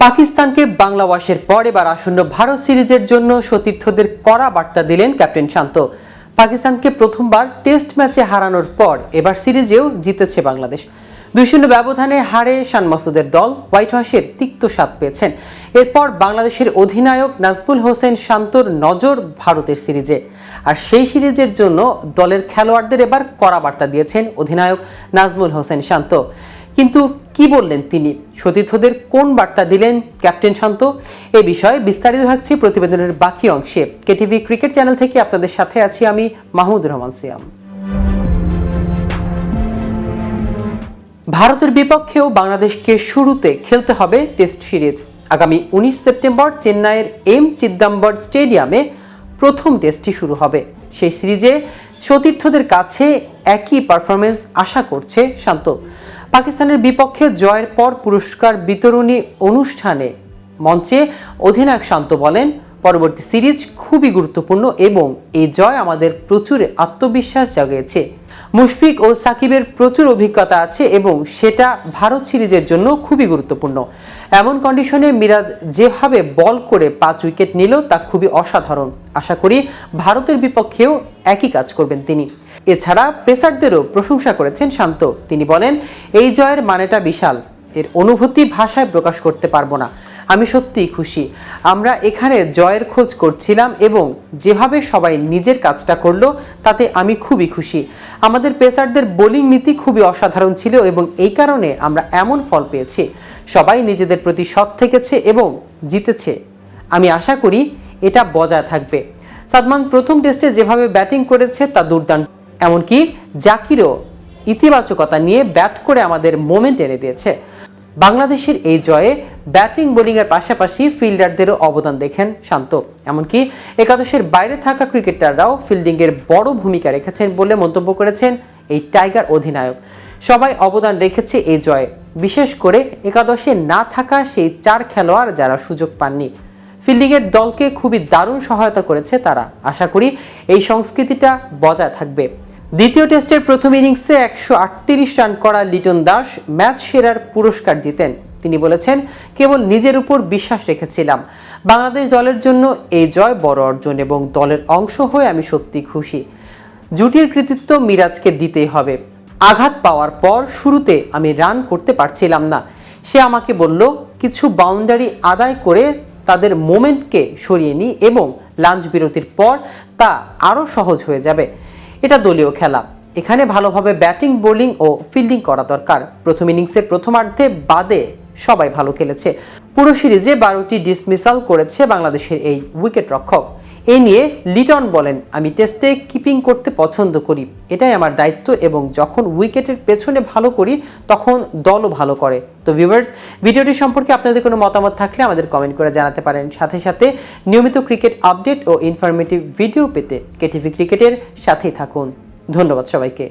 পাকিস্তানকে বাংলা ওয়াশের পর এবার আসন্ন ভারত সিরিজের জন্য সতীর্থদের কড়া বার্তা দিলেন ক্যাপ্টেন শান্ত। পাকিস্তানকে প্রথমবার টেস্ট ম্যাচে হারানোর পর এবার সিরিজেও জিতেছে বাংলাদেশ। দুই শূন্য ব্যবধানে হারে শান মাসুদের দল হোয়াইট হাউসের তিক্ত স্বাদ পেয়েছেন। এরপর বাংলাদেশের অধিনায়ক নাজমুল হোসেন শান্তর নজর ভারতের সিরিজে। আর সেই সিরিজের জন্য দলের খেলোয়াড়দের এবার কড়া বার্তা দিয়েছেন অধিনায়ক নাজমুল হোসেন শান্ত। কিন্তু কি বললেন তিনি? সতীর্থদের কোন বার্তা দিলেন ক্যাপ্টেন শান্ত? এ বিষয়ে বিস্তারিত থাকছে প্রতিবেদনের বাকি অংশে। কেটিভি ক্রিকেট চ্যানেল থেকে আপনাদের সাথে আছি আমি মাহমুদুর রহমান সিয়াম। ভারতের বিপক্ষেও বাংলাদেশকে শুরুতে খেলতে হবে টেস্ট সিরিজ। আগামী উনিশ সেপ্টেম্বর চেন্নাইয়ের এম চিদ্দাম্বর স্টেডিয়ামে প্রথম টেস্টটি শুরু হবে। সেই সিরিজে সতীর্থদের কাছে একই পারফরমেন্স আশা করছে শান্ত। পাকিস্তানের বিপক্ষে জয়ের পর পুরস্কার বিতরণী অনুষ্ঠানে মঞ্চে অধিনায়ক শান্ত বলেন, পরবর্তী সিরিজ খুবই গুরুত্বপূর্ণ এবং এই জয় আমাদের প্রচুর আত্মবিশ্বাস জাগিয়েছে। মুশফিক ও সাকিবের প্রচুর অভিজ্ঞতা আছে এবং সেটা ভারত সিরিজের জন্য খুবই গুরুত্বপূর্ণ। এমন কন্ডিশনে মিরাজ যেভাবে বল করে পাঁচ উইকেট নিল, তা খুবই অসাধারণ। আশা করি ভারতের বিপক্ষেও একই কাজ করবেন তিনি। এছাড়া পেসারদেরও প্রশংসা করেছেন শান্ত। তিনি বলেন, এই জয়ের মানেটা বিশাল। এর অনুভূতি ভাষায় প্রকাশ করতে পারব না। আমি সত্যিই খুশি। আমরা এখানে জয়ের খোঁজ করছিলাম এবং যেভাবে সবাই নিজের কাজটা করল, তাতে আমি খুবই খুশি। আমাদের পেসারদের বোলিং নীতি খুবই অসাধারণ ছিল এবং এই কারণে আমরা এমন ফল পেয়েছি। সবাই নিজেদের প্রতি সৎ থেকেছে এবং জিতেছে। আমি আশা করি এটা বজায় থাকবে। সাদমান, প্রথম টেস্টে যেভাবে ব্যাটিং করেছে, তা দুর্দান্ত। এমনকি জাকিরও ইতিবাচকতা নিয়ে ব্যাট করে আমাদের মোমেন্ট এনে দিয়েছে। বাংলাদেশের এই জয়ে ব্যাটিং বোলিংয়ের পাশাপাশি ফিল্ডারদেরও অবদান দেখেন শান্ত। এমনকি একাদশের বাইরে থাকা ক্রিকেটাররাও ফিল্ডিংয়ের বড় ভূমিকা রেখেছেন বলে মন্তব্য করেছেন এই টাইগার অধিনায়ক। সবাই অবদান রেখেছে এই জয়ে। বিশেষ করে একাদশে না থাকা সেই চার খেলোয়াড় যারা সুযোগ পাননি। ফিল্ডিংয়ের দলকে খুবই দারুণ সহায়তা করেছে তারা। আশা করি এই সংস্কৃতিটা বজায় থাকবে। দ্বিতীয় টেস্টের প্রথম ইনিংসে একশো আটত্রিশ রান করা লিটন দাস ম্যাচ সেরার পুরস্কার জিতেন। তিনি বলেছেন, কেবল নিজের উপর বিশ্বাস রেখেছিলাম। বাংলাদেশ দলের জন্য এই জয় বড় অর্জন এবং দলের অংশ হয়ে আমি সত্যি খুশি। জুটির কৃতিত্ব মিরাজকে দিতেই হবে। আঘাত পাওয়ার পর শুরুতে আমি রান করতে পারছিলাম না। সে আমাকে বলল, কিছু বাউন্ডারি আদায় করে তাদের মোমেন্টকে সরিয়ে নিই এবং লাঞ্চ বিরতির পর তা আরও সহজ হয়ে যাবে। এটা দলীয় খেলা। এখানে ভালোভাবে ব্যাটিং, বোলিং ও ফিল্ডিং করা দরকার। প্রথম ইনিংসে প্রথমার্ধে বাদে সবাই ভালো খেলেছে। পুরো সিরিজে বারোটি ডিসমিসাল করেছে বাংলাদেশের এই উইকেট রক্ষক এই নিয়ে লিটন বলেন, আমি টেস্টে কিপিং করতে পছন্দ করি। এটাই আমার দায়িত্ব এবং যখন উইকেটের পেছনে ভালো করি, তখন দলও ভালো করে। তো ভিউয়ার্স ভিডিওটি সম্পর্কে আপনাদের কোনো মতামত থাকলে আমাদের কমেন্ট করে জানাতে পারেন। সাথে সাথে নিয়মিত ক্রিকেট আপডেট ও ইনফরমেটিভ ভিডিও পেতে কেটিভি ক্রিকেটের সাথেই থাকুন। ধন্যবাদ সবাইকে।